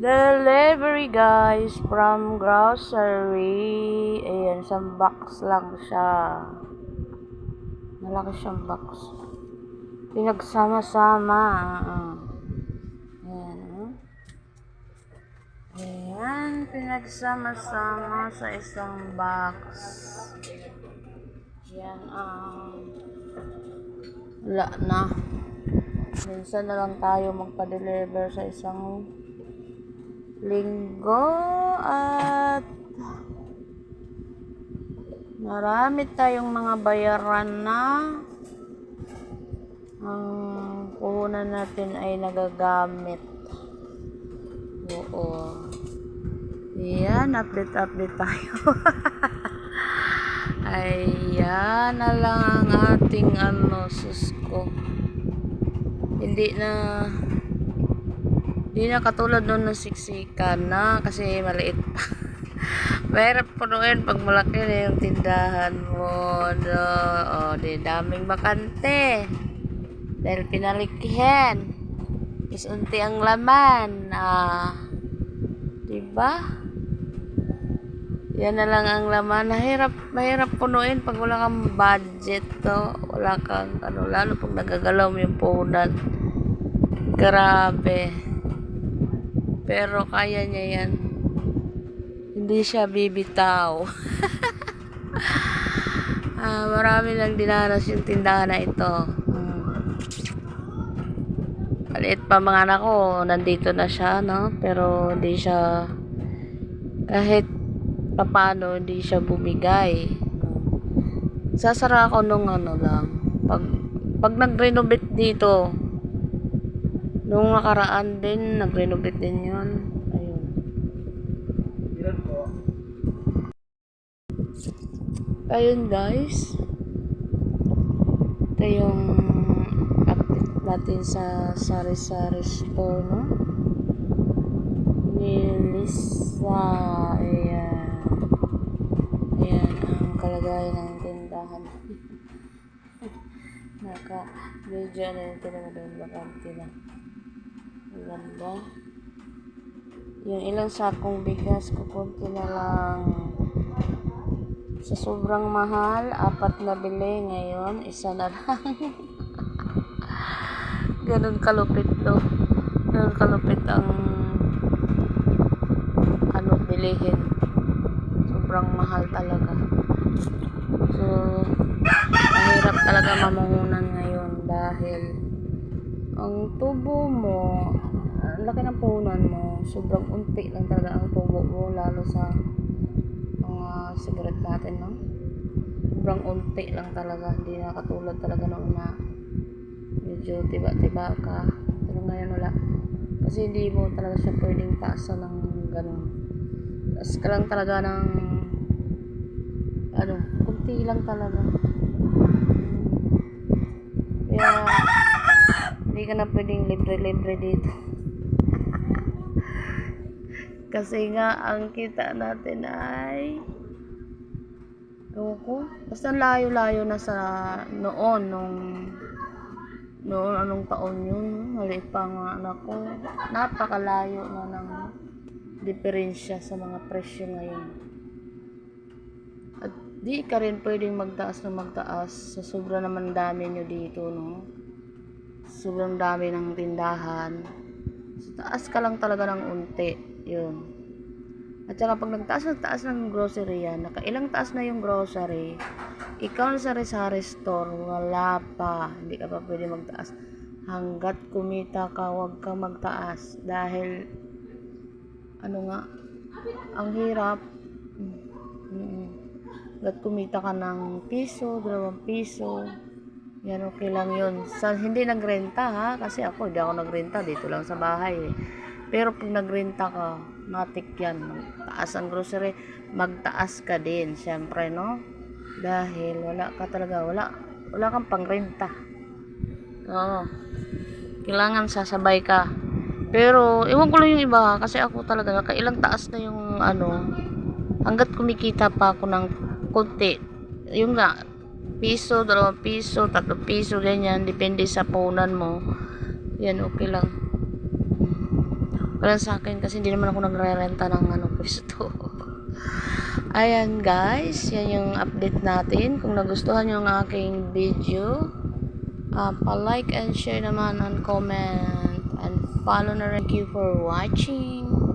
Delivery guys from grocery. Ayan, isang box lang siya. Malaki siyang box. Pinagsama-sama. Ayan. Ayan, pinagsama-sama sa isang box. Ayan, ah. wala na. Minsan na lang tayo magpa-deliver sa isang linggo at marami tayong mga bayaran na ang puhunan natin ay nagagamit. Oo. Yan, update-update tayo. Ayan na lang ang ating ano, susko. Hindi na hindi na katulad noon ng siksikan na kasi maliit pa. Mahirap punuin pag malaki na yung tindahan mo. No? O, di daming bakante. Dahil pinalikihan. Is unti ang laman. Ah, diba? Yan na lang ang laman. Mahirap, mahirap punuin pag wala kang budget to. Wala kang, ano, lalo pag nagagalaw yung puhunan. Grabe. Pero kaya niya yan. Hindi siya bibitaw. ah, marami lang dinanas yung tindahan na ito. Hmm. Maliit pa mga anak ko, nandito na siya, no? Pero hindi siya, kahit papano, hindi siya bumigay. Sasara ako nung ano lang. Pag, pag nag-renovate dito, Nung nakaraan din, nag-renovate din yun. Ayun. Ayun guys. Ito yung update natin sa sari-sari store, no? Ni Lisa. Ayan. Ayan ang kalagayan ng tindahan. Naka, medyo ano yung doon, bakante na. Ganda. Yung ilang sakong bigas, kukunti na lang. Sa sobrang mahal, apat na bili ngayon, isa na lang. Ganun kalupit to. Ganun kalupit ang ano, bilihin. Sobrang mahal talaga. So, mahirap talaga mamuhunan ngayon dahil ang tubo mo, laki ng puhunan mo, sobrang unti lang talaga ang tubo mo, lalo sa mga cigarette natin, no? Sobrang unti lang talaga, hindi na katulad talaga nung na medyo tiba-tiba ka. Pero ngayon wala. Kasi hindi mo talaga siya pwedeng taasan ng ganun. Taas ka lang talaga ng ano, kunti lang talaga. Kaya, hindi ka na pwedeng libre-libre dito. Kasi nga, ang kita natin ay Ewan ko. Basta layo-layo na sa noon, nung noon anong taon yun. Maliit pa nga anak ko. Napakalayo na ng diferensya sa mga presyo ngayon. At di ka rin pwedeng magtaas na magtaas sa sobra naman dami nyo dito, no? Sobrang dami ng tindahan. So, taas ka lang talaga ng unti. Yun. At saka pag nagtaas nagtaas ng grocery yan, nakailang taas na yung grocery, ikaw na sa sari store, wala pa. Hindi ka pa pwede magtaas. Hanggat kumita ka, huwag ka magtaas. Dahil, ano nga, ang hirap. Hanggat kumita ka ng piso, dalawang piso, yan okay lang yun. Sa, hindi nagrenta ha, kasi ako hindi ako nagrenta, dito lang sa bahay eh. Pero pag nagrenta ka, matik yan. Taas ang grocery, magtaas ka din, syempre, no? Dahil wala ka talaga, wala, wala kang pangrenta. Oo. Kailangan sasabay ka. Pero, iwan ko lang yung iba, kasi ako talaga, nakailang taas na yung, ano, hanggat kumikita pa ako ng konti. Yung nga, piso, dalawang piso, tatlong piso, ganyan, depende sa punan mo. Yan, okay lang. Wala sa akin kasi hindi naman ako nagre-renta ng ano pwesto. Ayan guys, yan yung update natin. Kung nagustuhan nyo ang aking video, uh, pa-like and share naman and comment and follow na rin. Thank you for watching.